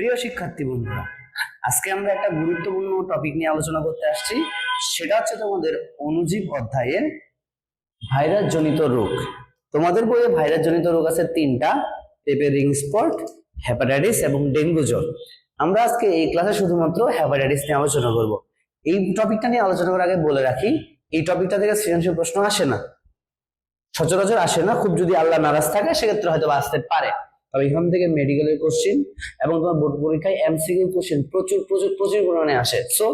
প্রিয় শিক্ষার্থী বন্ধুরা, আজকে আমরা একটা গুরুত্বপূর্ণ টপিক নিয়ে আলোচনা করতে আসছি। সেটা হচ্ছে তোমাদের অনুজীব অধ্যায়ের ভাইরাস জনিত রোগ। তোমাদের বইয়ে ভাইরাস জনিত রোগ আছে তিনটা পেপে রিং স্পট হ্যাপাটাইটিস এবং ডেঙ্গু জ্বর। আমরা আজকে এই ক্লাসে শুধুমাত্র হ্যাপাটাইটিস নিয়ে আলোচনা করব। এই টপিকটা নিয়ে আলোচনা করার আগে বলে রাখি, এই টপিকটা থেকে সৃজনশীল প্রশ্ন আসে না। সচরাচর আসে না, খুব যদি আল্লাহ নারাজ থাকে, সেক্ষেত্রে হয়তো আসতে পারে। তবে এখান থেকে মেডিকেলের কোশ্চিন এবং তোমার বোর্ড পরীক্ষায় এমসিকিউ কোশ্চিন প্রচুর প্রচুর প্রচুর পরিমাণে আসে। সো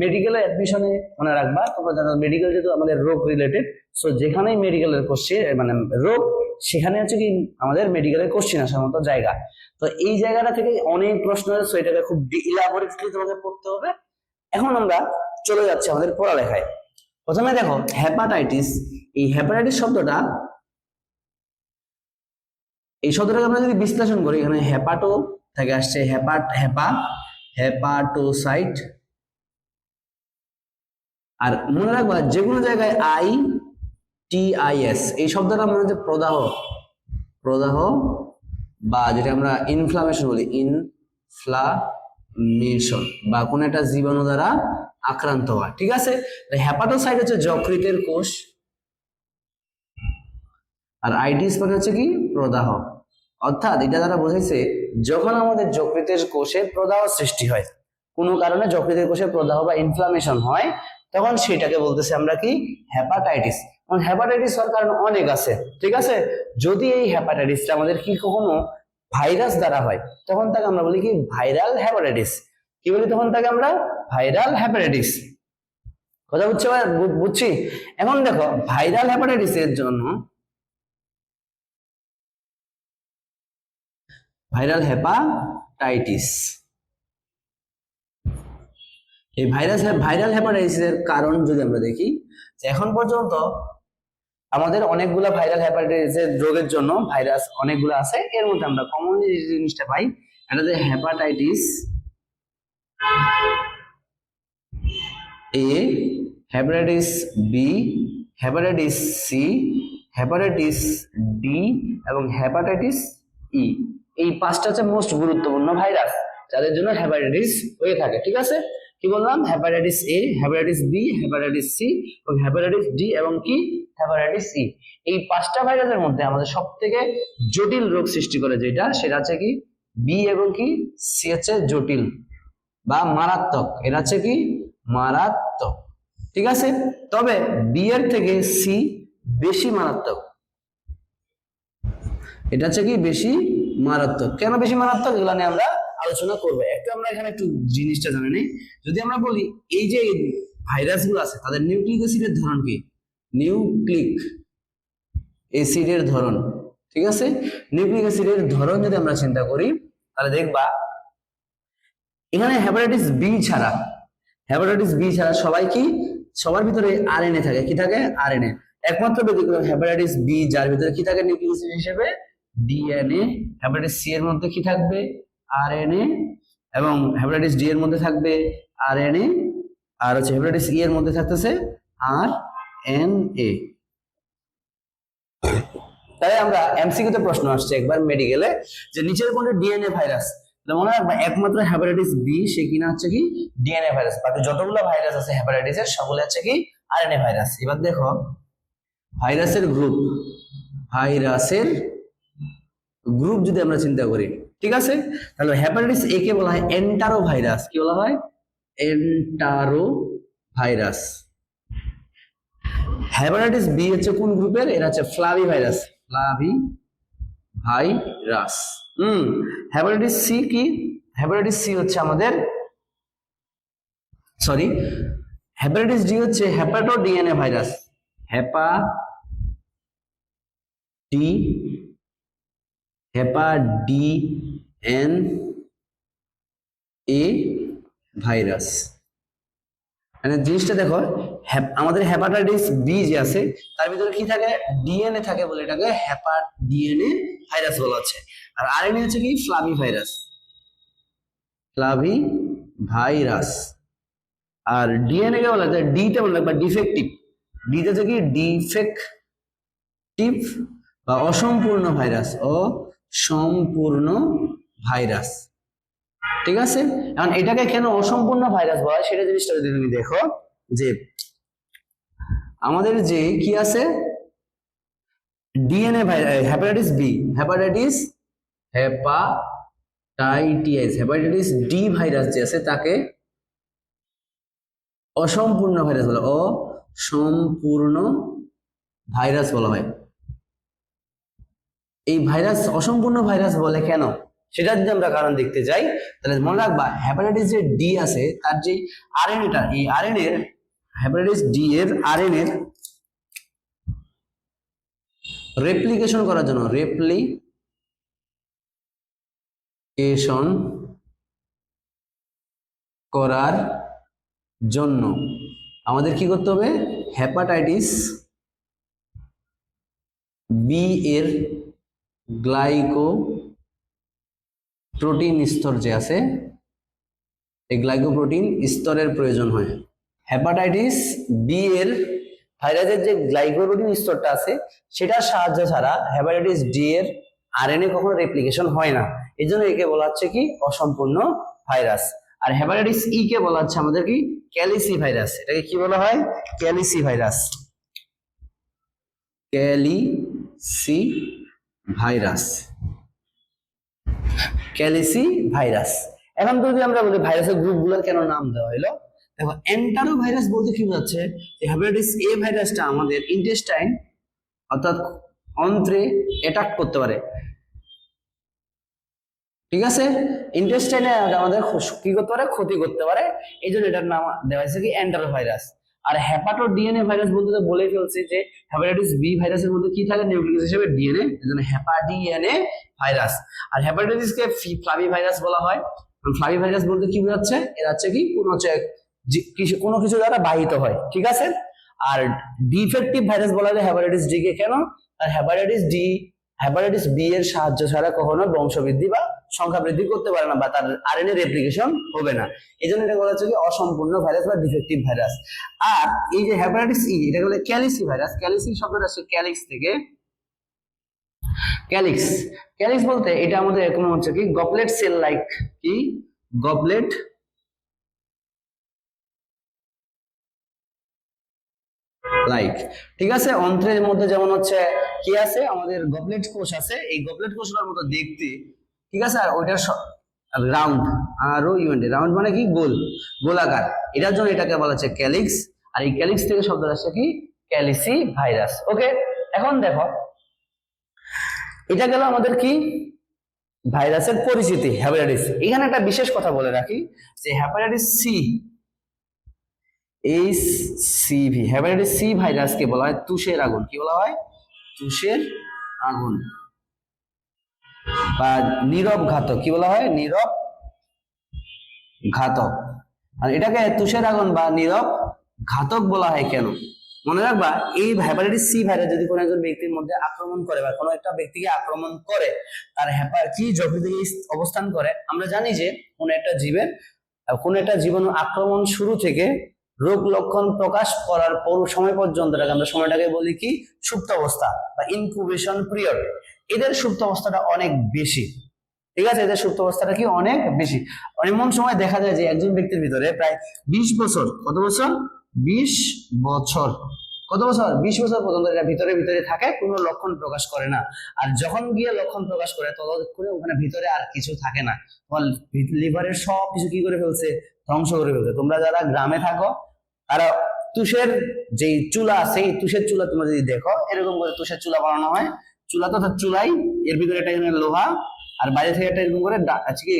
মেডিকেলে অ্যাডমিশনে মনে রাখবা, তোমরা জানো মেডিকেল যেহেতু আমাদের রোগ রিলেটেড সো যেখানেই মেডিকেলের কোশ্চিন মানে রোগ, সেখানে হচ্ছে কি আমাদের মেডিকেলের কোশ্চিন আসার মতো জায়গা। তো এই জায়গাটা থেকে অনেক প্রশ্ন আছে সো এটাকে খুব ইলাবোরেটলি তোমাকে পড়তে হবে। এখন আমরা চলে যাচ্ছি আমাদের পড়ালেখায়। প্রথমে দেখো হ্যাপাটাইটিস এই হ্যাপাটাইটিস শব্দটা এই শব্দটাকে আমরা যদি বিশ্লেষণ করি, এখানে হ্যাপাটো থেকে আসছে হ্যাপাট হ্যাপা হ্যাপাটোসাইট আর মনে রাখবা যে কোনো জায়গায় আই, টি আই এস, এই শব্দটা মনে হচ্ছে প্রদাহ। প্রদাহ বা যেটা আমরা ইনফ্লামেশন বলি ইনফ্লামেশন বা কোনো একটা জীবাণু দ্বারা আক্রান্ত হওয়া, ঠিক আছে? হ্যাপাটোসাইট হচ্ছে যকৃতের কোষ। আর আইটিস মানে হচ্ছে কি? প্রদাহ। অর্থাৎ এটা দ্বারা বোঝাইছে, যখন আমাদের যকৃতের কোষে প্রদাহ সৃষ্টি হয়, কোনো কারণে যকৃতের কোষে প্রদাহ বা ইনফ্লামেশন হয়, তখন সেটাকে বলতেছি আমরা কি? হ্যাপাটাইটিস এবং হ্যাপাটাইটিস হওয়ার কারণ অনেক আছে, ঠিক আছে? যদি এই হ্যাপাটাইটিসটা আমাদের কি কখনো ভাইরাস দ্বারা হয়, তখন তাকে আমরা বলি কি? ভাইরাল হ্যাপাটাইটিস কি বলি তখন তাকে আমরা? ভাইরাল হ্যাপাটাইটিস কথা বুঝছ? বুঝছি? এখন দেখো ভাইরাল হ্যাপাটাইটিসের জন্য ভাইরাল হ্যাপাটাইটিস এই ভাইরাস ভাইরাল হ্যাপাটাইটিসের কারণ যদি আমরা দেখি এখন পর্যন্ত আমাদের অনেকগুলা ভাইরাল হ্যাপাটাইটিসের রোগের জন্য ভাইরাস অনেকগুলো আছে। এর মধ্যে আমরা কমন যে জিনিসটা পাই এটা যে hepatitis A hepatitis B hepatitis C hepatitis D এবং হ্যাপাটাইটিস ই এই পাঁচটা হচ্ছে মোস্ট গুরুত্বপূর্ণ ভাইরাস যাদের জন্য হ্যাপাটাইটিস হয়ে থাকে, ঠিক আছে? কি বললাম? Hepatitis A hepatitis B hepatitis C এবং হ্যাপাটাইটিস ডি এবং কি? হ্যাপাটাইটিস সি এই পাঁচটা ভাইরাসের মধ্যে আমাদের সব থেকে জটিল রোগ সৃষ্টি করে যেটা, সেটা হচ্ছে কি? বি এবং কি? সি হচ্ছে জটিল বা মারাত্মক। এটা হচ্ছে কি? মারাত্মক। ঠিক আছে? তবে বি এর থেকে সি বেশি মারাত্মক। এটা হচ্ছে কি? বেশি মারাত্মক। কেন বেশি মারাত্মক? এগুলো নিয়ে আমরা আলোচনা করব। একটু আমরা এখানে একটু জিনিসটা জানি নেই। যদি আমরা বলি, এই যে ভাইরাসগুলো আছে, তাদের নিউক্লিক অ্যাসিডের ধরন কি? নিউক্লিক অ্যাসিডের ধরন, ঠিক আছে? নিউক্লিক অ্যাসিডের ধরন যদি আমরা চিন্তা করি, তাহলে দেখবা, এখানে হ্যাপাটাইটিস বি ছাড়া হ্যাপাটাইটিস বি ছাড়া সবাই কি? সবার ভিতরে আরএনএ থাকে। কি থাকে? আরএনএ একমাত্র ব্যতিক্রম হ্যাপাটাইটিস বি যার ভিতরে কি থাকে? নিউক্লিক অ্যাসিড হিসেবে ডিএনএ হ্যাপাটাইটিস সি এর মধ্যে কি থাকবে? আরএনএ এবং হ্যাপাটাইটিস ডি এর মধ্যে থাকবে আরএনএ আর হচ্ছে হ্যাপাটাইটিস ই এর মধ্যে থাকতেছে আর এন এ তাই আমরা এমসিকিউ তে প্রশ্ন আসছে একবার মেডিকেলে যে নিচের কোনটা ডিএনএ ভাইরাস মনে রাখবা, একমাত্র হ্যাপাটাইটিস বি সে কিনা হচ্ছে কি? ডিএনএ ভাইরাস বাকি যতগুলো ভাইরাস আছে হ্যাপাটাইটিস এর, সবগুলো হচ্ছে কি? আরএনএ ভাইরাস এবার দেখো ভাইরাসের গ্রুপ ভাইরাসের গ্রুপ যদি আমরা চিন্তা করি, ঠিক আছে? তাহলে হ্যাপাটাইটিস এ কে বলা হয় এন্টারো ভাইরাস কি বলা হয়? এন্টারো ভাইরাস হ্যাপাটাইটিস বি হচ্ছে কোন গ্রুপের এরা? হচ্ছে ফ্লাভি ভাইরাস ফ্লাভি ভাইরাস হুম হ্যাপাটাইটিস সি কি? হ্যাপাটাইটিস সি হচ্ছে আমাদের সরি হ্যাপাটাইটিস ডি হচ্ছে hepato DNA virus hepa D hepa D N A virus. মানে জিনিসটা দেখো আমাদের হ্যাপাটাইটিস বি যে আছে, তার ভিতরে কি থাকে? ডিএনএ থাকে বলে এটাকে হ্যাপা ডিএনএ ভাইরাস বলা হচ্ছে। আর আরএনএ হচ্ছে কি? Flavi virus. Flavi virus. আর ডিএনএ কে বলা যায় ডি তে বলা বা ডিফেক্টিভ। ডি তে হচ্ছে কি? ডিফেক্টিভ বা অসম্পূর্ণ ভাইরাস। অসম্পূর্ণ ভাইরাস। ঠিক আছে? এখন এটাকে কেন অসম্পূর্ণ ভাইরাস বলা সেটা জিনিসটা যদি তুমি দেখো, যে আমাদের যে কি আছে? DNA hepatitis B hepatitis hepatitis hepatitis D virus যে আছে তাকে অসম্পূর্ণ ভাইরাস বলা। অসম্পূর্ণ ভাইরাস বলা হয়। এই ভাইরাস, অসম্পূর্ণ ভাইরাস বলে কেন? সেটা যদি আমরা কারণ দেখতে যাই, তাহলে মনে রাখবা হ্যাপাটাইটিস যে ডি আছে, তার যে আরএনএটা এই আরএনএ এর হ্যাপাটাইটিস ডি এর আরএনএ এর রেপ্লিকেশন করার জন্য রেপ্লিকেশন করার জন্য আমাদের কি করতে হবে? হ্যাপাটাইটিস বি এর গ্লাইকো প্রোটিন স্তর যে আছে, এই গ্লাইকোপ্রোটিন স্তরের প্রয়োজন হয়। হ্যাপাটাইটিস বি এর ভাইরাসের যে গ্লাইকোপ্রোটিন স্তরটা আছে, সেটার সাহায্য ছাড়া হ্যাপাটাইটিস ডি এর আরএনএ কখনো রেপ্লিকেশন হয় না। এই জন্য একে বলা হচ্ছে কি, অসম্পূর্ণ ভাইরাস। আর হ্যাপাটাইটিস ই কে বলা হচ্ছে আমাদের কি, ক্যালিসি ভাইরাস। এটাকে কি বলা হয়? Calici virus. Calici virus. Calici virus. এখন যদি আমরা বলি ভাইরাসের গ্রুপগুলোর কেন নাম দেওয়া হলো দেখো, এন্টারো ভাইরাস বলতে কি বোঝাচ্ছে? যে হ্যাপাটাইটিস এ ভাইরাসটা আমাদের ইন্টেস্টাইন অর্থাৎ অন্ত্রে অ্যাটাক করতে পারে। ঠিক আছে? ইন্টেস্টাইনে আমাদের কি করতে পারে, ক্ষতি করতে পারে। এই জন্য এটার নাম দেওয়া হয়েছে কি এন্টারো ভাইরাস আর হ্যাপাটো ডিএনএ ভাইরাস বলতে তো বলে ফেলছি যে হ্যাপাটাইটিস বি ভাইরাসের মধ্যে কি থাকে? নিউক্লিয়াস হিসেবে ডিএনএ এজন্য হ্যাপাডিএনএ ভাইরাস আর হ্যাপাটাইটিস কে ফ্লাভি ভাইরাস বলা হয়। ফ্লাভি ভাইরাস বলতে কি বোঝাচ্ছে? এরা হচ্ছে কি? কোনো হচ্ছে কোনো কিছু দ্বারা বাহিত হয়, ঠিক আছে? আর ডিফেক্টিভ ভাইরাস বলা যায় হ্যাপাটাইটিস ডি কে কেন? আর হ্যাপাটাইটিস ডি হ্যাপাটাইটিস বি এর সাহায্য ছাড়া কখনো বংশবৃদ্ধি বা সংখ্যা বৃদ্ধি করতে পারে না বা তার আরএনএ রেপ্লিকেশন হবে না। এই জন্য এটা বলা হচ্ছে কি অসম্পূর্ণ ভাইরাস বা ডিফেক্টিভ ভাইরাস আর এই যে হ্যাপাটাইটিস ই এটা বলে ক্যালিসি ভাইরাস ক্যালিসি শব্দটা আসছে ক্যালিক্স থেকে ক্যালিক্স ক্যালিক্স বলতে এটা আমাদের এরকম হচ্ছে কি গপলেট সেল লাইক কি? গবলেট লাইক ঠিক আছে? অন্ত্রের মধ্যে যেমন হচ্ছে, কি আছে? আমাদের গবলেট কোষ আছে। এই গবলেট কোষগুলোর মতো দেখতে, ঠিক আছে? আর ওইটার round R O UND round মানে কি? গোল, গোলাকার। এটার জন্য এটাকে বলা হচ্ছে ক্যালিক্স আর এই ক্যালিক্স থেকে শব্দ আসছে কি? ক্যালিসি ভাইরাস ওকে এখন দেখো, এটা গেল আমাদের কি? ভাইরাসের পরিচিতি হ্যাপাটাইটিস এখানে একটা বিশেষ কথা বলে রাখি যে হ্যাপাটাইটিস সি এই সিভি হ্যাপাটাইটিস সি ভাইরাসকে বলা হয়, তুষের আগুন। কি বলা হয়? তুষের আগুন। বা নীরব ঘাতক, কি বলা হয়? নীরব ঘাতক। আর এটাকে তুষের আগুন বা নীরব ঘাতক বলা হয় কেন? মনে রাখবা, এই হ্যাপাটাইটিস সি ভাইরাস যদি কোনো একজন ব্যক্তির মধ্যে আক্রমণ করে বা কোনো একটা ব্যক্তিকে আক্রমণ করে, তার কি যকৃতে অবস্থান করে, আমরা জানি যে কোনো একটা জীবের, কোনো একটা জীবাণু আক্রমণ শুরু থেকে রোগ লক্ষণ প্রকাশ করার পর সময় পর্যন্ত আমরা সময়টাকে বলি কি? সুপ্ত অবস্থা বা ইনকুবেশন পিরিয়ড এদের সুপ্ত অবস্থাটা অনেক বেশি। ঠিক আছে? এদের সুপ্ত অবস্থাটা কি? অনেক বেশি। এমন সময় দেখা যায় যে একজন ব্যক্তির ভিতরে প্রায় বিশ বছর, কত বছর? বিশ বছর। কত বছর? বিশ বছর পর্যন্ত এটা ভিতরে ভিতরে থাকে, কোনো লক্ষণ প্রকাশ করে না। আর যখন গিয়ে লক্ষণ প্রকাশ করে, ততক্ষণে ওখানে ভিতরে আর কিছু থাকে না। লিভারের সব কিছু কি করে ফেলছে? ধ্বংস করে ফেলছে। তোমরা যারা গ্রামে থাকো তারা তুষের যেই চুলা আছে, এই তুষের চুলা তোমরা যদি দেখো, এরকম করে তুষের চুলা বানানো হয়। চুলা তো তার চুলাই, এর ভিতরে একটা এখানে লোহা, আর বাইরে থেকে একটা এরকম করে আছে কি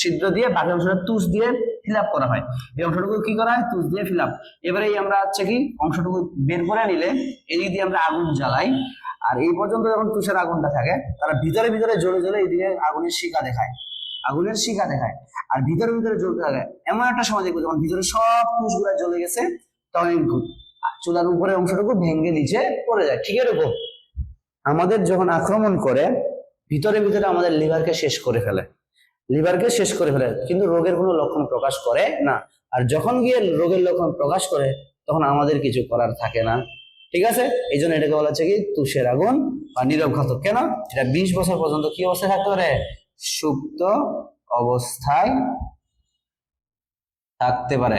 ছিদ্র দিয়ে বাকি অংশটা তুষ দিয়ে ফিল আপ করা হয়। এই অংশটুকু কি করা হয়? তুষ দিয়ে ফিল আপ এবারে এই আমরা হচ্ছে কি, অংশটুকু বের করে নিলে, এদিক দিয়ে আমরা আগুন জ্বালাই। আর এই পর্যন্ত যখন তুষের আগুনটা থাকে, তারা ভিতরে ভিতরে জ্বলে জ্বলে এইদিকে আগুনের শিকা দেখায়। আগুনের শিখা দেখায়। আর ভিতরে ভিতরে জ্বলতে থাকে। এমন একটা সময় দেখব যখন ভিতরে সব তুষগুলা জ্বলে গেছে, তখন চুলার উপরে অংশটুকু ভেঙে নিচে পড়ে যায়। ঠিক এরকম। আমাদের যখন আক্রমণ করে, ভিতরে ভিতরে আমাদের লিভারকে শেষ করে ফেলে। লিভারকে শেষ করে ফেলে, কিন্তু রোগের কোনো লক্ষণ প্রকাশ করে না। আর যখন গিয়ে রোগের লক্ষণ প্রকাশ করে, তখন আমাদের কিছু করার থাকে না। ঠিক আছে? এই জন্য এটাকে বলা হচ্ছে কি, তুষের আগুন বা নীরব ঘাতক। কেন? এটা বিশ বছর পর্যন্ত কি অবস্থায় থাকতে পারে? সুপ্ত অবস্থায় থাকতে পারে।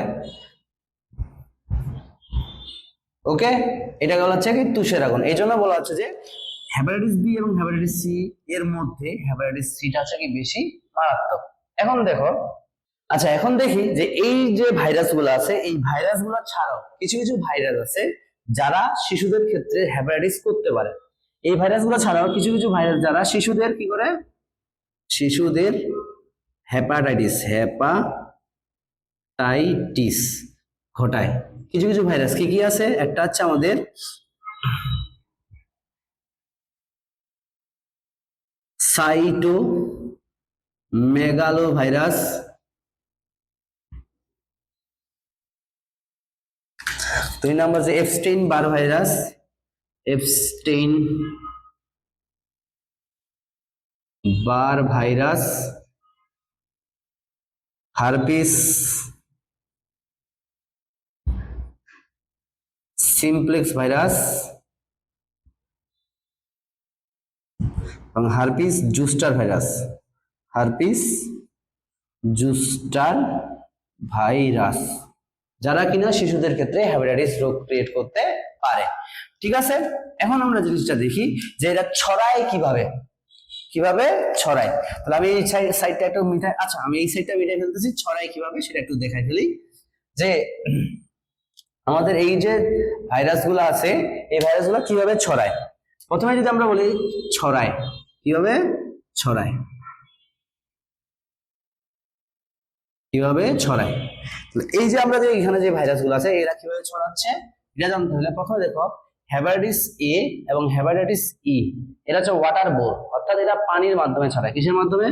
ওকে? এটা বলা হচ্ছে কি তুষের আগুন। এই জন্য বলা হচ্ছে যে হ্যাপাটাইটিস বি এবং হ্যাপাটাইটিস সি এর মধ্যে হ্যাপাটাইটিস সিটা হচ্ছে কি বেশি মারাত্মক। এখন দেখো আচ্ছা এখন দেখি যে এই যে ভাইরাসগুলো আছে, এই ভাইরাসগুলো ছাড়াও কিছু কিছু ভাইরাস আছে যারা শিশুদের ক্ষেত্রে হ্যাপাটাইটিস করতে পারে। এই ভাইরাসগুলো ছাড়াও কিছু কিছু ভাইরাস যারা শিশুদের কি করে? শিশুদের হ্যাপাটাইটিস হ্যাপাটাইটিস ঘটায়। কিছু কিছু ভাইরাস কি কি আছে? একটা হচ্ছে আমাদের সাইটো মেগালো ভাইরাস দুই নম্বর যে Epstein Barr virus Epstein Barr virus, herpes, simplex virus, এবং herpes zoster virus. Herpes zoster virus. যারা কিনা শিশুদের ক্ষেত্রে হ্যাপাটাইটিস রোগ ক্রিয়েট করতে পারে। ঠিক আছে? এখন আমরা জিনিসটা দেখি যে এটা ছড়ায় কীভাবে। কীভাবে ছড়ায় তাহলে আমি এই সাইডটা একটু মিটাই আচ্ছা আমি এই সাইডটা মিটাই ফেলতেছি ছড়ায় কীভাবে সেটা একটু দেখাই ফেলি। যে আমাদের এই যে ভাইরাসগুলো আছে, এই ভাইরাসগুলো কীভাবে ছড়ায়? প্রথমে যদি আমরা বলি ছড়ায়, কীভাবে ছড়ায়? কীভাবে ছড়ায়? এই যে আমরা যে এখানে যে ভাইরাসগুলো আছে, এরা কীভাবে ছড়াচ্ছে? এটা জানতে হলে প্রথমে দেখো হ্যাপাটাইটিস এ এবং হ্যাপাটাইটিস ই এরা হচ্ছে ওয়াটার বোর অর্থাৎ এরা পানির মাধ্যমে ছড়ায়। কিসের মাধ্যমে?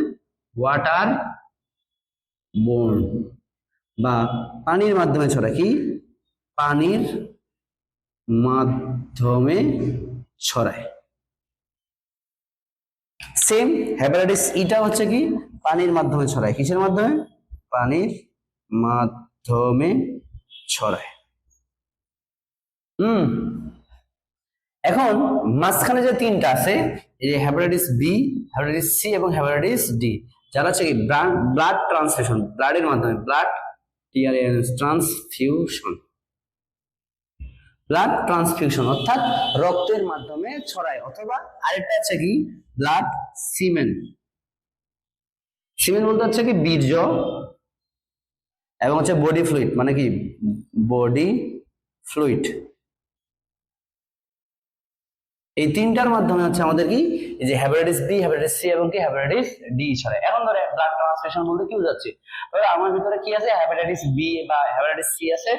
ওয়াটার বোর্ন বা পানির মাধ্যমে ছড়ায়। কি? পানির মাধ্যমে ছড়ায়। সেম হ্যাপাটাইটিস ইটা হচ্ছে কি? পানির মাধ্যমে ছড়ায়। কিসের মাধ্যমে? পানির মাধ্যমে ছড়ায়। হুম। এখন মাঝখানে যে তিনটা আছে, এই যে হ্যাপাটাইটিস বি হ্যাপাটাইটিস সি এবং হ্যাপাটাইটিস ডি যারা হচ্ছে কি ব্লাড ট্রান্সফিউশন ব্লাডের মাধ্যমে ব্লাড ট্রান্সফিউশন ব্লাড ট্রান্সফিউশন অর্থাৎ রক্তের মাধ্যমে ছড়ায়, অথবা আরেকটা আছে কি ব্লাড সিমেন সিমেন বলতে হচ্ছে কি বীর্য এবং হচ্ছে বডি ফ্লুইড মানে কি বডি ফ্লুইড এই তিনটার মাধ্যমে হচ্ছে আমাদের কি? যে হ্যাপাটাইটিস বি হ্যাপাটাইটিস সি এবং কি? হ্যাপাটাইটিস ডি ছাড়ে এখন ধরে ব্লাড ট্রান্সফিউশন বলতে কি বোঝাচ্ছে? ধরো আমার ভিতরে কি আছে? হ্যাপাটাইটিস বি বা হ্যাপাটাইটিস সি আছে।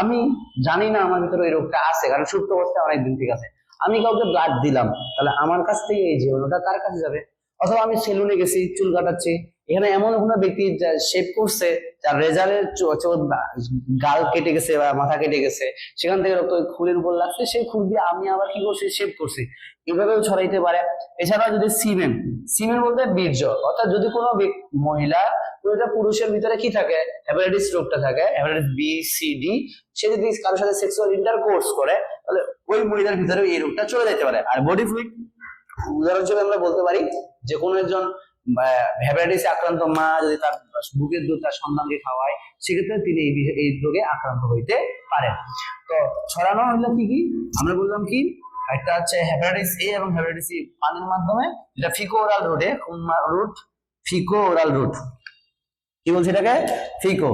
আমি জানি না আমার ভিতরে এই রোগটা আছে, কারণ সুপ্ত অবস্থায় অনেক দিন থেকে আছে। আমি কাউকে ব্লাড দিলাম, তাহলে আমার কাছ থেকে এই জীবাণুটা তার কাছে যাবে? অথবা আমি সেলুনে গেছি, চুল কাটাচ্ছি। এখানে এমন কোনো ব্যক্তি শেপ করছে, যার রেজাল্টের গাল কেটে গেছে বা মাথা কেটে গেছে, সেখান থেকে রক্ত খুরের উপর লাগছে, সেই খুর দিয়ে আমি আবার কি করছি শেপ করছি। এভাবেও ছড়াইতে পারে। এছাড়া যদি সিমেন সিমেন বলতে বীর্য। অর্থাৎ যদি কোনো মহিলা পুরুষের ভিতরে কি থাকে? হ্যাপাটাইটিস রোগটা থাকে হ্যাপাটাইটিস বি সি ডি সে যদি কারোর সাথে সেক্সুয়াল ইন্টারকোর্স করে, তাহলে ওই মহিলার ভিতরে এই রোগটা চলে যেতে পারে। আর বডি ফ্লুইড উদাহরণ হিসেবে আমরা বলতে পারি যে কোনো একজন হ্যাপাটাইটিস আক্রান্ত মা যদি তার বুকের দুধ তার সন্তানকে খাওয়ায়, সেক্ষেত্রে তিনি এই এই রোগে আক্রান্ত হইতে পারেন। তো ছড়ানো হলো কি কি? আমরা বললাম কি? একটা হচ্ছে হ্যাপাটাইটিস এ এবং হ্যাপাটাইটিস সি পানির মাধ্যমে যেটা ফিকো ওরাল রুটে রুট ফিকো ওরাল রুট কি বলছে এটাকে? ফিকো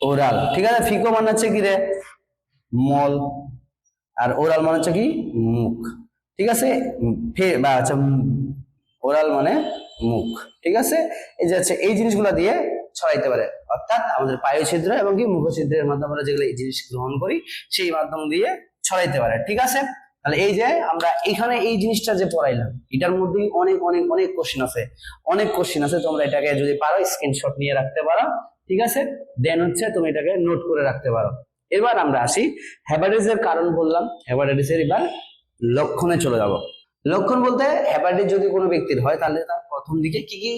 ওরাল ঠিক আছে ফিকো মানে হচ্ছে কি রে? মল। আর ওরাল মানে হচ্ছে কি মুখ, ঠিক আছে? ফে- বা আচ্ছা ওরাল মানে মুখ, ঠিক আছে? এই যে হচ্ছে এই জিনিসগুলো দিয়ে ছড়াইতে পারে। অর্থাৎ আমাদের পায়ু ছিদ্র এবং কি মুখ ছিদ্রের মাধ্যমে আমরা যেগুলো এই জিনিস গ্রহণ করি, সেই মাধ্যম দিয়ে ছড়াইতে পারে, ঠিক আছে? তাহলে এই যে আমরা এখানে এই জিনিসটা যে পড়াইলাম, এটার মধ্যেই অনেক অনেক অনেক কোশ্চেন আছে। অনেক কোশ্চেন আছে, তোমরা এটাকে যদি পারো স্ক্রিনশট নিয়ে রাখতে পারো, ঠিক আছে? দেন হচ্ছে তুমি এটাকে নোট করে রাখতে পারো। এবার আমরা আসি হ্যাপাটাইটিসের কারণ বললাম। হ্যাপাটাইটিসের এবার লক্ষণে চলে যাব। লক্ষণ বলতে হ্যাপাটাইটিস যদি কোনো ব্যক্তির হয়, তাহলে তার প্রথম দিকে কি কি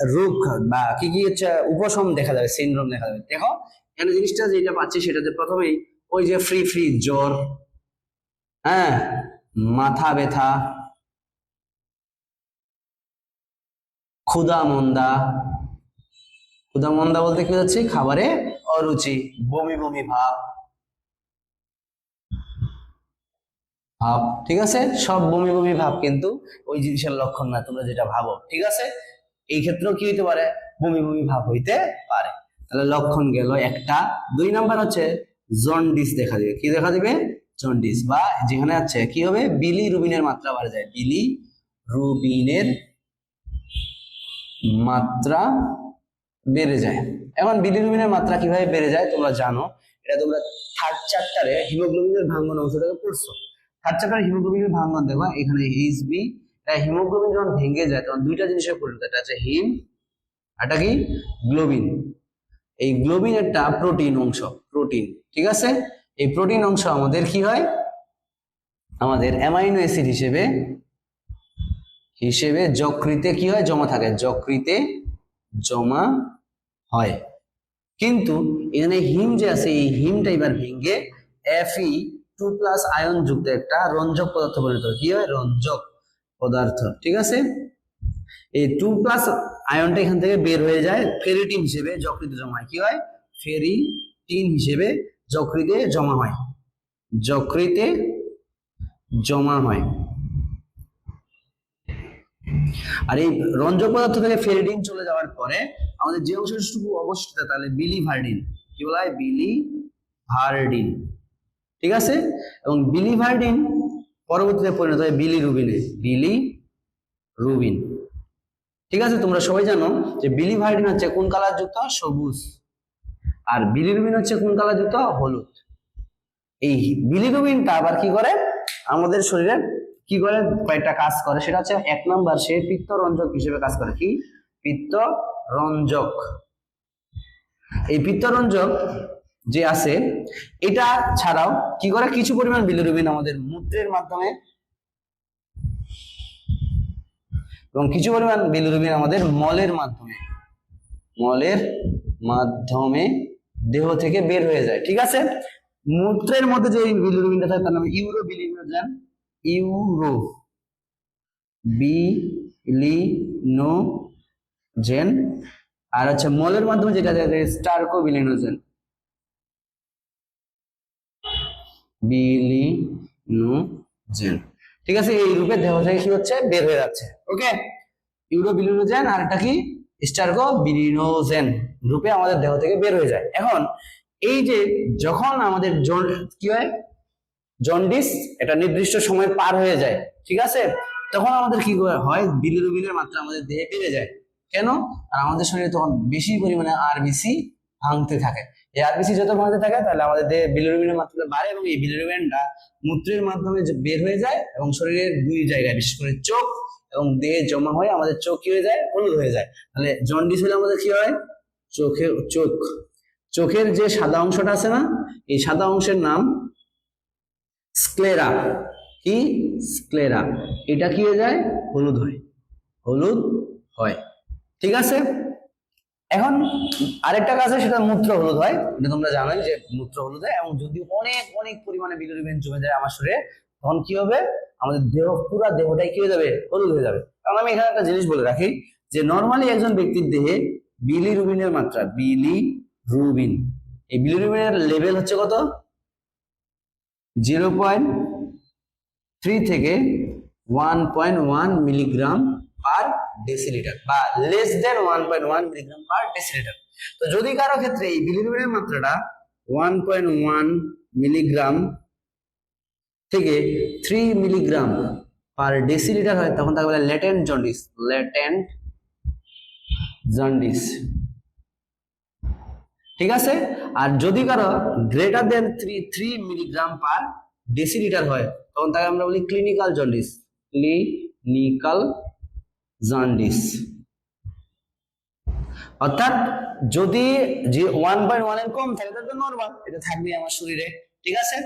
রোগ বা কি কি হচ্ছে উপশম দেখা যাবে সিনড্রোম দেখা যাবে। দেখো, এখানে জিনিসটা যেটা পাচ্ছি সেটা যে প্রথমেই ওই যে ফ্রি ফ্রি জ্বর হ্যাঁ মাথা ব্যথা, ক্ষুধা মন্দা। ক্ষুধা মন্দা বলতে কি হচ্ছে খাবারে অরুচি, বমি বমি ভাব। ভাব, ঠিক আছে? সব বমি বমি ভাব কিন্তু ওই জিনিসের লক্ষণ না, তোমরা যেটা ভাবো, ঠিক আছে? এই ক্ষেত্রেও কি হইতে পারে? বমি বমি ভাব হইতে পারে। তাহলে লক্ষণ গেল একটা। দুই নাম্বার হচ্ছে জন্ডিস দেখা দিবে। কি দেখা দিবে? জন্ডিস। বা যেখানে আছে, কি হবে? বিলি রুবিনের মাত্রা বাড়ে যায়। বিলি রুবিনের মাত্রা বেড়ে যায়। এখন বিলিরুবিনের মাত্রা কীভাবে বেড়ে যায় তোমরা জানো। এটা তোমরা থার্ড চ্যাপ্টারে হিমোগ্লোবিনের ভাঙ্গন অংশটাকে পড়ছো। থার্ড চ্যাপ্টারে হিমোগ্লোবিনের ভাঙ্গন দেখো এখানে এইচ বি হিমোগ্লোবিন যখন ভেঙে যায়, তখন দুইটা জিনিসের পরিণত এটা হচ্ছে হিম এটা কি? গ্লোবিন এই গ্লোবিন একটা প্রোটিন অংশ প্রোটিন ঠিক আছে? এই প্রোটিন অংশ আমাদের কি হয়? আমাদের অ্যামাইনো অ্যাসিড হিসেবে হিসেবে যকৃতে কি হয়? জমা থাকে। যকৃতে জমা হয়। কিন্তু এখানে হিম যে আছে, এই হিমটা এবার ভেঙে এফই টু প্লাস আয়ন যুক্ত একটা রঞ্জক পদার্থ পরিণত। কি হয়? রঞ্জক পদার্থ। ঠিক আছে? এই টু প্লাস আয়নটা এখান থেকে বের হয়ে যায় ফেরিটিন হিসেবে যকৃতে জমা হয়। কি হয়? ফেরিটিন হিসেবে যকৃতে জমা হয়। যকৃতে জমা হয়। আর এই রঞ্জক পদার্থ থেকে ফেরিডিন চলে যাওয়ার পরে আমাদের যে অংশটুকু অবশিষ্ট তাহলে বিলি ভার্ডিন কি বলা হয়? বিলি ভার্ডিন ঠিক আছে? এবং বিলি ভার্ডিন পরবর্তীতে পরিণত হয় বিলি রুবিনে বিলি রুবিন ঠিক আছে? তোমরা সবাই জানো যে বিলি ভার্ডিন হচ্ছে কোন কালার যুক্ত? সবুজ। আর বিলি রুবিন হচ্ছে কোন কালার যুক্ত? হলুদ। এই বিলি রুবিনটা আবার কি করে? আমাদের শরীরে কি করে? কয়েকটা কাজ করে। সেটা হচ্ছে এক নাম্বার, সে পিত্ত রঞ্জক হিসেবে কাজ করে। কি? পিত্ত রঞ্জক এই পিত্ত রঞ্জক যে আছে, এটা ছাড়াও কি করে? কিছু পরিমাণ বিলিরুবিন আমাদের মূত্রের মাধ্যমে এবং কিছু পরিমাণ বিলিরুবিন আমাদের মলের মাধ্যমে মলের মাধ্যমে দেহ থেকে বের হয়ে যায়। ঠিক আছে? মূত্রের মধ্যে যে বিলিরুবিনটা থাকে, তার নাম ইউরো ইউরো। বিলিনোজেন। আর হচ্ছে মলের মাধ্যমে যেটা স্টার্কো বিলিনোজেন বিলিনোজেন। ঠিক আছে, এই রূপে দেহ থেকে কি হচ্ছে? বের হয়ে যাচ্ছে। ওকে? ইউরো বিলিনোজেন আর এটা কি? স্টার্কো বিলিনোজেন রূপে আমাদের দেহ থেকে বের হয়ে যায়। এখন, এই যে যখন আমাদের কি হয়? জন্ডিস এটা নির্দিষ্ট সময় পার হয়ে যায়, ঠিক আছে? তখন আমাদের কি হয়? বিলিরুবিনের মাত্রা আমাদের দেহে বেড়ে যায়। কেন? আর আমাদের শরীরে তখন বেশি পরিমাণে আরবিসি ভাঙতে থাকে। এই আরবিসি যত ভাঙতে থাকে, তাহলে আমাদের দেহে বিলিরুবিনের মাত্রা বাড়ে এবং এই বিলিরুবিনটা মূত্রের মাধ্যমে বের হয়ে যায় এবং শরীরের দুই জায়গায়, বিশেষ করে চোখ এবং দেহে জমা হয়ে আমাদের চোখ কি হয়ে যায়? হলুদ হয়ে যায়। তাহলে জন্ডিস হলে আমাদের কি হয়? চোখে, চোখ। চোখের যে সাদা অংশটা আছে না, এই সাদা অংশের নাম স্ক্লেরা কি? স্ক্লেরা এটা কি হয়ে যায়? হলুদ হয়। হলুদ হয়। ঠিক আছে? এখন আরেকটা কাজ সেটা মূত্র হলুদ হয়। এটা তোমরা জানোই যে মূত্র হলুদ হয়, এবং যদি অনেক অনেক পরিমাণে বিলিরুবিন জমে যায় আমার শরীরে, তখন কি হবে? আমাদের দেহ, পুরো দেহটাই কি হয়ে যাবে? হলুদ হয়ে যাবে। কারণ আমি এখানে একটা জিনিস বলে রাখি, যে নর্মালি একজন ব্যক্তির দেহে বিলিরুবিনের মাত্রা বিলি রুবিন এই বিলিরুবিনের লেভেল হচ্ছে কত? জিরো পয়েন্ট থ্রি থেকে one point one milligram per decilitre বা less than one point one milligram per decilitre. তো যদি কারও ক্ষেত্রে এই বিলিরুবিনের মাত্রাটা ওয়ান পয়েন্ট ওয়ান মিলিগ্রাম থেকে থ্রি মিলিগ্রাম পার ডেসিলিটার হয়, তখন তাকে বলে লেটেন্ট জন্ডিস লেটেন্ট জন্ডিস ঠিক আছে? আর যদি কারও greater than three three milligram per decilitre হয়, তখন তাকে আমরা বলি ক্লিনিক্যাল জন্ডিস ক্লিনিক্যাল জন্ডিস অর্থাৎ যদি যে ওয়ান পয়েন্ট ওয়ানের কম থাকে, তাহলে নর্মাল এটা থাকবে আমার শরীরে। ঠিক আছে?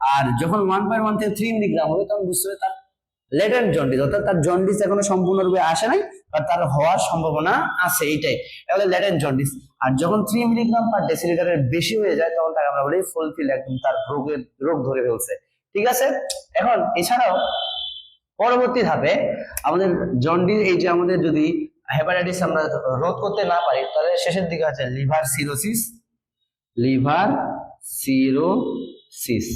আর যখন ওয়ান পয়েন্ট ওয়ান থেকে থ্রি মিলিগ্রাম হবে, তখন বুঝতে হবে তার লেটেন্ট জন্ডিস অর্থাৎ তার জন্ডিস এখনও সম্পূর্ণরূপে আসে নাই বা তার হওয়ার সম্ভাবনা আছে এইটাই তাহলে লেটেন্ট জন্ডিস আর যখন থ্রি মিলিগ্রাম পার ডেসিলিটারের বেশি হয়ে যায়, তখন তাকে আমরা বলি ফুলফিল একদম তার রোগের, রোগ ধরে ফেলছে। ঠিক আছে? এখন এছাড়াও পরবর্তী ধাপে আমাদের জন্ডিস এই যে আমাদের যদি হেপাটাইটিস আমরা রোধ করতে না পারি, তাহলে শেষের দিকে আছে liver cirrhosis liver cirrhosis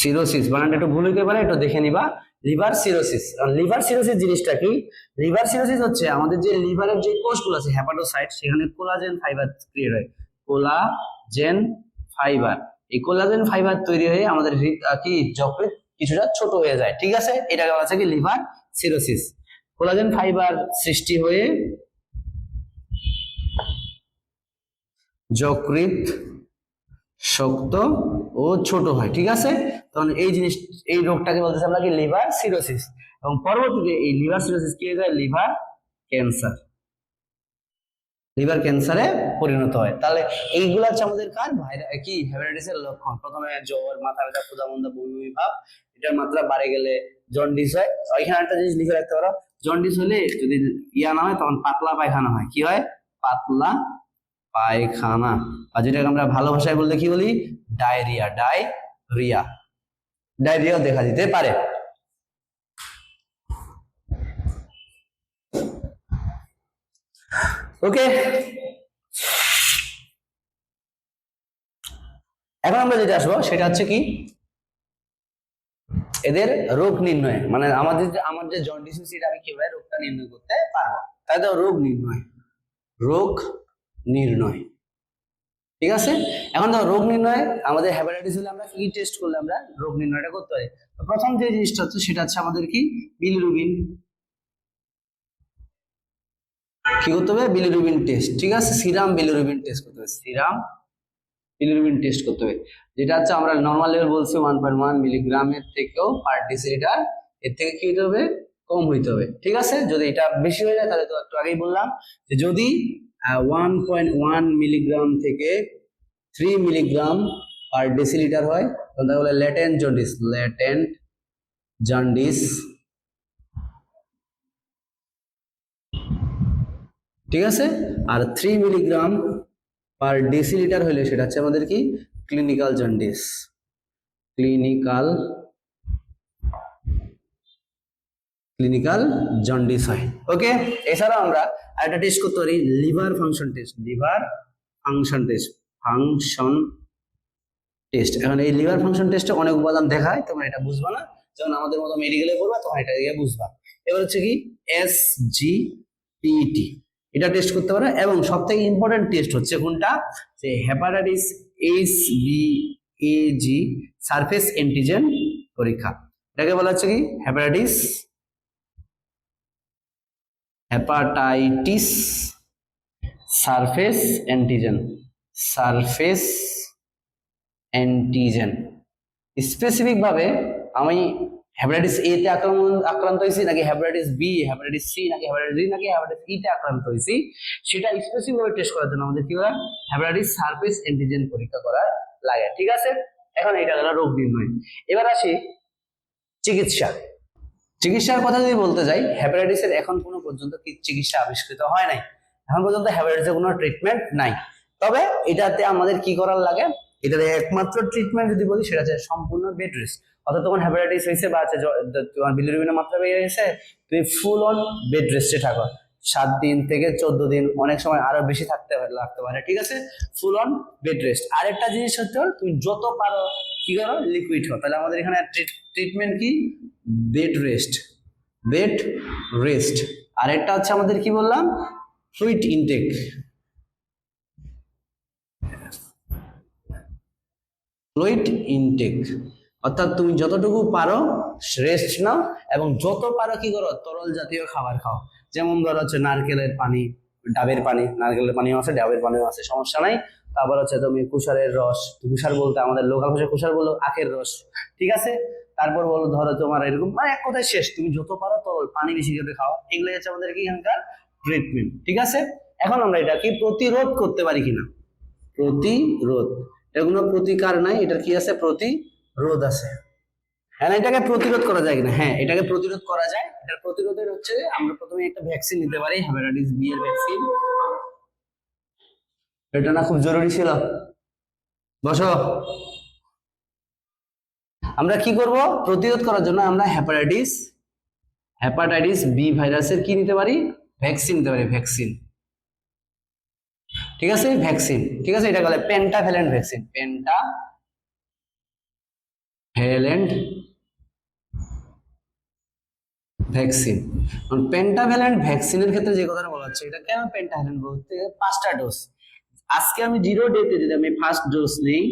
cirrhosis, বানানটা একটু ভুল হইতে পারে, একটু দেখে নিবা। লিভার সিরোসিস লিভার সিরোসিস জিনিসটা কি? লিভার সিরোসিস হচ্ছে আমাদের যে লিভারের যে কোষগুলো আছে হ্যাপাটোসাইট সেখানে কোলাজেন ফাইবার ক্রিয়েট হয়। কোলাজেন ফাইবার এই কোলাজেন ফাইবার তৈরি হয়ে আমাদের কি? যকৃৎ কিছুটা ছোট হয়ে যায়। ঠিক আছে? এটাকে বলা আছে কি? Liver cirrhosis. কোলাজেন ফাইবার সৃষ্টি হয়ে যকৃৎ শক্ত ও ছোট হয়, ঠিক আছে? তখন এই জিনিস, এই রোগটাকে বলতেছে আমরা কি? Liver cirrhosis. এবং পরবর্তীতে এই লিভার সিরোসিস কি হয়ে যায়? Liver cancer. লিভার ক্যান্সারে পরিণত হয়। তাহলে এইগুলো হচ্ছে আমাদের কার? কি? হেপাটাইটিসের লক্ষণ। প্রথমে জ্বর, মাথা ব্যথা, ক্ষুধা মন্দা, বমি বমি, ভাব। এটার মাত্রা বাড়ে গেলে জন্ডিস হয়। এখানে একটা জিনিস লিখে রাখতে পারো। জন্ডিস হলে যদি ইয়া না হয়, তখন পাতলা পায়খানা হয়। কি হয়? পাতলা পায়খানা। আর যেটাকে আমরা ভালো ভাষায় বলতে কি বলি? Diarrhoea diarrhoea. ডায়রিয়া দেখা দিতে পারে। ওকে এখন আমরা যেটা আসব, সেটা হচ্ছে কি? এদের রোগ নির্ণয়। মানে আমাদের আমার যে জন্ডিস আমি কীভাবে রোগটা নির্ণয় করতে পারব? তাই তো রোগ নির্ণয়। রোগ নির্ণয়। ঠিক আছে? এখন তো রোগ নির্ণয়, আমাদের হ্যাপাটাইটিস হলে আমরা কি টেস্ট করলে আমরা রোগ নির্ণয়টা করতে পারি? প্রথম যে জিনিসটা হচ্ছে সেটা হচ্ছে আমাদের কি? বিলিরুবিন কি করতে হবে? বিলিরুবিন টেস্ট ঠিক আছে? সিরাম বিলিরুবিন টেস্ট করতে হবে। সিরাম বিলিরুবিন টেস্ট করতে হবে। যেটা হচ্ছে আমরা নর্মাল লেভেল বলছি ওয়ান পয়েন্ট ওয়ান মিলিগ্রামের থেকেও পার ডেসিলিটার এর থেকে কি হতে হবে? কম হইতে হবে। ঠিক আছে? যদি এটা বেশি হয়ে যায়, তাহলে তো একটু আগেই বললাম যে যদি ওয়ান পয়েন্ট ওয়ান মিলিগ্রাম থেকে থ্রি মিলিগ্রাম পার ডেসিলিটার হয়। তাকে বলে ল্যাটেন্ট জন্ডিস ল্যাটেন্ট জন্ডিস ঠিক আছে? আর থ্রি মিলিগ্রাম পার ডেসিলিটার হলে সেটা হচ্ছে আমাদের কি? Clinical jaundice clinical clinical jaundice হয়। ওকে এছাড়াও আমরা একটা টেস্ট করতে পারি liver function test liver function test function test এখন এই লিভার ফাংশন টেস্টে অনেক উপাদান দেখায়, তোমরা এটা বুঝবা না। যখন আমাদের মতো মেডিকেলে পড়বা, তখন এটা দিয়ে বুঝবা। এবার হচ্ছে কি এস জি পিটি এটা টেস্ট করতে পারো, এবং সব থেকে ইম্পর্টেন্ট টেস্ট হচ্ছে কোনটা? যে hepatitis H B A G surface antigen পরীক্ষা। এটাকে বলা হচ্ছে কি? Hepatitis hepatitis surface antigen surface antigen specific ভাবে আমি হ্যাপাটাইটিস এ তে আক্রমণ আক্রান্ত হয়েছি, নাকি হ্যাপাটাইটিস বি হ্যাপাটাইটিস সি নাকি হ্যাপাটাইটিস ডি নাকি হ্যাপাটাইটিস ই তে আক্রান্ত হয়েছি, সেটা স্পেসিফিক ভাবে টেস্ট করার জন্য আমাদের কি হয় হ্যাপাটাইটিস সারফেস অ্যান্টিজেন পরীক্ষা করা লাগে, ঠিক আছে? এখন এটা গেল রোগ নির্ণয়। এবার আসি চিকিৎসা। চিকিৎসার কথা যদি বলতে যাই হ্যাপাটাইটিসের এখন কোনো পর্যন্ত চিকিৎসা আবিষ্কৃত হয় নাই? এখন পর্যন্ত হ্যাপাটাইটিসের কোনো ট্রিটমেন্ট নাই। তবে এটাতে আমাদের কি করার লাগে? এটাতে একমাত্র ট্রিটমেন্ট যদি বলি, সেটা হচ্ছে সম্পূর্ণ বেড রেস্ট অর্থাৎ তোমার হ্যাপাটাইটিস হয়েছে বা দ- তোমার বিলিরুবিনের মাত্রা বেড়ে গেছে, তুমি ফুল অন বেড রেস্টে থাকো। সাত দিন থেকে চোদ্দ দিন, অনেক সময় আরও বেশি থাকতে লাগতে পারে, ঠিক আছে? ফুল অন বেড রেস্ট আরেকটা জিনিস হচ্ছে, তুমি যত পারো কি করো লিকুইড খাও তাহলে আমাদের এখানে ট্রিটমেন্ট কি? Bed rest bed rest. আরেকটা হচ্ছে আমাদের কি বললাম? Fluid intake. Fluid intake. অর্থাৎ তুমি যতটুকু পারো রেস্ট নাও এবং যত পারো কি করো, তরল জাতীয় খাবার খাও। যেমন ধরো হচ্ছে নারকেলের পানি, ডাবের পানি, নারকেলের পানিও আছে, ডাবের পানিও আছে, সমস্যা নাই। তারপর হচ্ছে তুমি কুষারের রস, কুষার বলতে আমাদের লোকাল ভাষায় কুষার বলো, আখের রস, ঠিক আছে? তারপর বলো, ধরো তোমার এরকম মানে এক কথায় শেষ। তুমি যত পারো তরল, পানি বেশি করে খাও। এগুলো হচ্ছে আমাদের কি এখানকার ট্রিটমেন্ট ঠিক আছে? এখন আমরা এটা কি প্রতিরোধ করতে পারি কিনা? প্রতিরোধ। এটা কোনো প্রতিকার নাই, এটার কি আছে? প্রতিরোধ আছে। হ্যাঁ এটাকে প্রতিরোধ করা যায় কিনা? হ্যাঁ এটাকে প্রতিরোধ করা যায়। এটার প্রতিরোধের হচ্ছে, আমরা প্রথমে একটা ভ্যাকসিন নিতে পারি হেপাটাইটিস বি এর ভ্যাকসিন এটা না খুব জরুরি ছিল? বসো। আমরা কি করব? প্রতিরোধ করার জন্য আমরা হ্যাপাটাইটিস হেপাটাইটিস বি ভাইরাসের কি নিতে পারি? ভ্যাকসিন নিতে পারি ভ্যাকসিন ঠিক আছে? ভ্যাকসিন ঠিক আছে? এটা বলে pentavalent vaccine pentavalent vaccine pentavalent ভ্যাকসিনের ক্ষেত্রে যে কথাটা বলা হচ্ছে, এটা কেন পেন্টাভ্যালেন্ট বলতে পাঁচটা ডোজ আজকে আমি জিরো ডেতে যদি আমি ফার্স্ট ডোজ নেই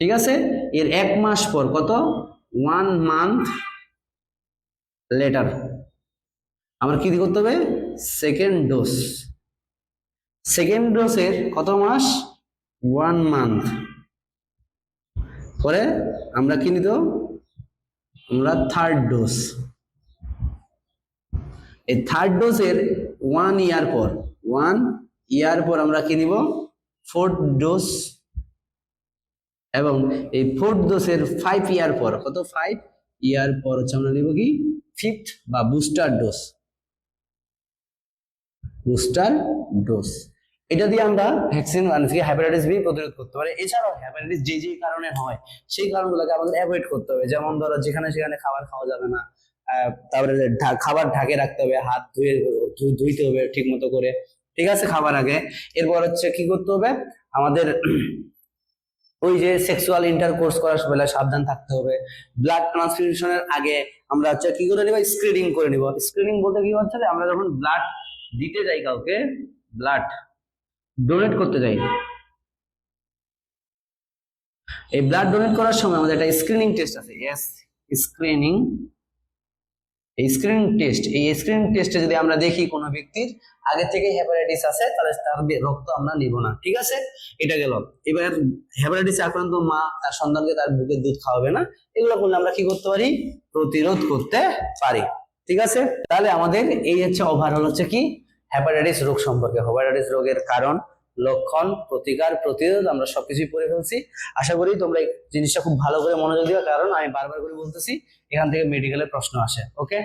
ঠিক আছে? এর এক মাস পর কত? ওয়ান মান্থ লেটার আমার কি করতে হবে? সেকেন্ড ডোজ সেকেন্ড ডোজের কত মাস? ওয়ান মান্থ পরে আমরা কি নিত আমরা থার্ড ডোজ এই থার্ড ডোজের ওয়ান ইয়ার পর ওয়ান ইয়ার পর আমরা কি নিব? ফোর্থ ডোজ এবং এই ফোর্থ ডোজের ফাইভ ইয়ার পর, কত? ফাইভ ইয়ার পর হচ্ছে আমরা নিব কি? ফিফথ বা বুস্টার ডোজ বুস্টার ডোজ এটা দিয়ে আমরা ভ্যাকসিন মানুষকে হ্যাপাটাইটিস বি প্রতিরোধ করতে পারি। এছাড়াও হ্যাপাটাইটিস যে যে কারণে হয়, সেই কারণগুলোকে আমাদের অ্যাভয়েড করতে হবে। যেমন ধরো, যেখানে সেখানে খাবার খাওয়া যাবে না তারপরে খাবার ঢাকে রাখতে হবে, হাত ধুয়ে ধুইতে হবে ঠিক মতো করে। ঠিক আছে, খাবার আগে। এরপর হচ্ছে কি করতে হবে? আমাদের ওই যে সেক্সুয়াল ইন্টারকোর্স করার বেলায় সাবধান থাকতে হবে। ব্লাড ট্রান্সফিউশনের আগে আমরা হচ্ছে কি করে নিব? স্ক্রিনিং করে নিব। স্ক্রিনিং বলতে কি হচ্ছে আমরা যখন ব্লাড দিতে যাই কাউকে ব্লাড ডোনেট করতে যাই। এই ব্লাড ডোনেট করার সময় আমাদের একটা স্ক্রিনিং টেস্ট আছে। এস স্ক্রিনিং এই স্ক্রিনিং টেস্ট এই স্ক্রিনিং টেস্টে যদি আমরা দেখি কোনো ব্যক্তির আগে থেকে হেপাটাইটিস আছে, তাহলে তার রক্ত আমরা নিব না, ঠিক আছে? এটা গেল। এবার হেপাটাইটিস আক্রান্ত মা, তার সন্তানকে তার বুকের দুধ খাওয়াবে না, এগুলো করলে আমরা কি করতে পারি? প্রতিরোধ করতে পারি, ঠিক আছে? তাহলে আমাদের এই হচ্ছে ওভারঅল হচ্ছে কি? হ্যাপাটাইটিস রোগ সম্পর্কে হ্যাপাটাইটিস রোগের কারণ। লক্ষণ, প্রতিকার, প্রতিরোধ, আমরা সবকিছুই পড়ে ফেলছি। আশা করি তোমরা এই জিনিসটা খুব ভালো করে মনোযোগ দিও, কারণ আমি বারবার করে বলতেছি, এখান থেকে মেডিকেলের প্রশ্ন আসে ওকে